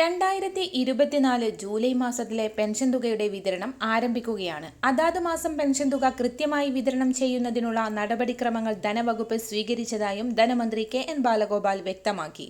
രണ്ടായിരത്തി ഇരുപത്തിനാല് ജൂലൈ മാസത്തിലെ പെൻഷൻ തുകയുടെ വിതരണം ആരംഭിക്കുകയാണ്. അതാത് മാസം പെൻഷൻ തുക കൃത്യമായി വിതരണം ചെയ്യുന്നതിനുള്ള നടപടിക്രമങ്ങൾ ധനവകുപ്പ് സ്വീകരിച്ചതായും ധനമന്ത്രി കെ എൻ ബാലഗോപാൽ വ്യക്തമാക്കി.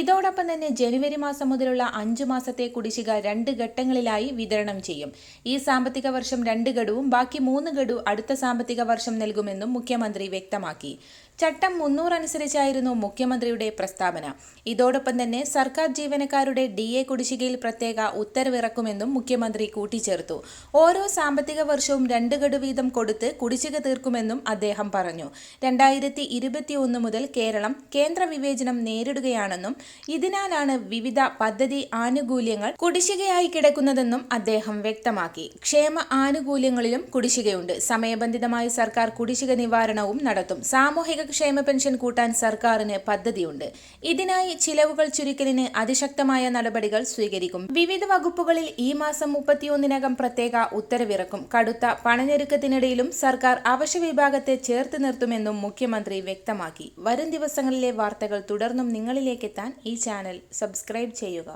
ഇതോടൊപ്പം തന്നെ ജനുവരി മാസം മുതലുള്ള അഞ്ചു മാസത്തെ കുടിശ്ശിക രണ്ട് ഘട്ടങ്ങളിലായി വിതരണം ചെയ്യും. ഈ സാമ്പത്തിക വർഷം രണ്ട് ഗഡുവും ബാക്കി മൂന്ന് ഗഡു അടുത്ത സാമ്പത്തിക വർഷം നൽകുമെന്നും മുഖ്യമന്ത്രി വ്യക്തമാക്കി. ചട്ടം മുന്നൂറ് അനുസരിച്ചായിരുന്നു മുഖ്യമന്ത്രിയുടെ പ്രസ്താവന. ഇതോടൊപ്പം തന്നെ സർക്കാർ ജീവനക്കാരുടെ ഡി എ കുടിശ്ശികയിൽ പ്രത്യേക ഉത്തരവിറക്കുമെന്നും മുഖ്യമന്ത്രി കൂട്ടിച്ചേർത്തു. ഓരോ സാമ്പത്തിക വർഷവും രണ്ട് ഗഡു വീതം കൊടുത്ത് കുടിശ്ശിക തീർക്കുമെന്നും അദ്ദേഹം പറഞ്ഞു. രണ്ടായിരത്തി ഇരുപത്തിയൊന്ന് മുതൽ കേരളം കേന്ദ്ര വിവേചനം നേരിടുകയാണെന്നും ഇതിനാലാണ് വിവിധ പദ്ധതി ആനുകൂല്യങ്ങൾ കുടിശ്ശികയായി കിടക്കുന്നതെന്നും അദ്ദേഹം വ്യക്തമാക്കി. ക്ഷേമ ആനുകൂല്യങ്ങളിലും കുടിശ്ശികയുണ്ട്. സമയബന്ധിതമായി സർക്കാർ കുടിശ്ശിക നിവാരണവും നടത്തും. സാമൂഹിക ക്ഷേമ പെൻഷൻ കൂട്ടാൻ സർക്കാരിന് പദ്ധതിയുണ്ട്. ഇതിനായി ചിലവുകൾ ചുരുക്കലിന് അതിശക്തമായ നടപടികൾ സ്വീകരിക്കും. വിവിധ വകുപ്പുകളിൽ ഈ മാസം മുപ്പത്തിയൊന്നിനകം പ്രത്യേക ഉത്തരവിറക്കും. കടുത്ത പണഞ്ഞെരുക്കത്തിനിടയിലും സർക്കാർ അവശ്യ വിഭാഗത്തെ ചേർത്ത് നിർത്തുമെന്നും മുഖ്യമന്ത്രി വ്യക്തമാക്കി. വരും ദിവസങ്ങളിലെ വാർത്തകൾ തുടർന്നും നിങ്ങളിലേക്കെത്താൻ ഈ ചാനൽ സബ്സ്ക്രൈബ് ചെയ്യുക.